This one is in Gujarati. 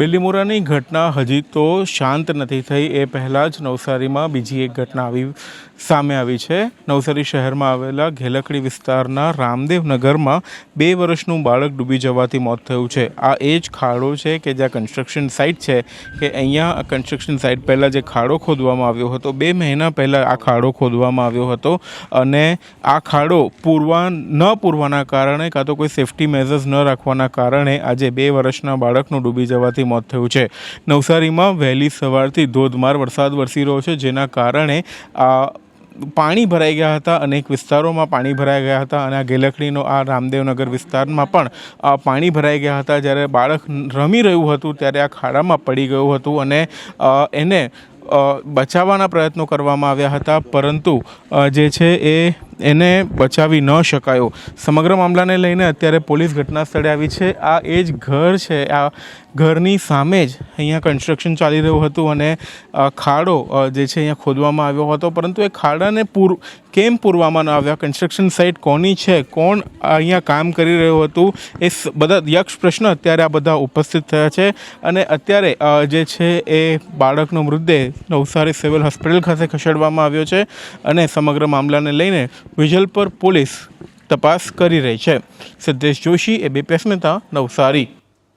બિલ્લીમોરાની ઘટના હજી તો શાંત નથી થઈ. એ પહેલાં જ નવસારીમાં બીજી એક ઘટના આવી, સામે આવી છે. નવસારી શહેરમાં આવેલા ઘેલકડી વિસ્તારના રામદેવનગરમાં બે વર્ષનું બાળક ડૂબી જવાથી મોત થયું છે. આ એ જ ખાડો છે કે જ્યાં કન્સ્ટ્રક્શન સાઇટ છે કે અહીંયા કન્સ્ટ્રક્શન સાઇટ પહેલાં જે ખાડો ખોદવામાં આવ્યો હતો, બે મહિના પહેલાં આ ખાડો ખોદવામાં આવ્યો હતો અને આ ખાડો પૂરવા ન પૂરવાના કારણે કાં તો કોઈ સેફ્ટી મેઝર્સ ન રાખવાના કારણે આજે બે વર્ષના બાળકનું ડૂબી જવાથી મોત થયું છે. નવસારીમાં વહેલી સવારથી ધોધમાર વરસાદ વરસી રહ્યો છે, જેના કારણે આ પાણી ભરાઈ ગયા હતા, અનેક વિસ્તારોમાં પાણી ભરાઈ ગયા હતા અને આ ગેલખડીનો આ રામદેવનગર વિસ્તારમાં પણ પાણી ભરાઈ ગયા હતા. જ્યારે બાળક રમી રહ્યું હતું, ત્યારે આ ખાડામાં પડી ગયું હતું અને એને બચાવવાના પ્રયત્નો કરવામાં આવ્યા હતા, પરંતુ જે છે એ એને બચાવી ન શકાયો. સમગ્ર મામલાને લઈને અત્યારે પોલીસ ઘટના સ્થળે આવી છે. આ એ જ ઘર છે. આ ઘરની સામે જ અહીંયા કન્સ્ટ્રક્શન ચાલી રહ્યું હતું અને ખાડો જે છે અહીંયા ખોદવામાં આવ્યો હતો. પરંતુ એ ખાડાને પૂર, કેમ પૂરવામાં ન આવ્યા? કન્સ્ટ્રક્શન સાઇટ કોની છે? કોણ અહીંયા કામ કરી રહ્યું હતું? એ બધા યક્ષ પ્રશ્ન અત્યારે આ બધા ઉપસ્થિત થયા છે. અને અત્યારે જે છે એ બાળકનો મૃતદેહ નવસારી સિવિલ હોસ્પિટલ ખાતે ખસેડવામાં આવ્યો છે અને સમગ્ર મામલાને લઈને વિજલપર પોલીસ તપાસ કરી રહી છે. સિદ્ધેશ જોશી એ બીપીએસ નેતા નવસારી.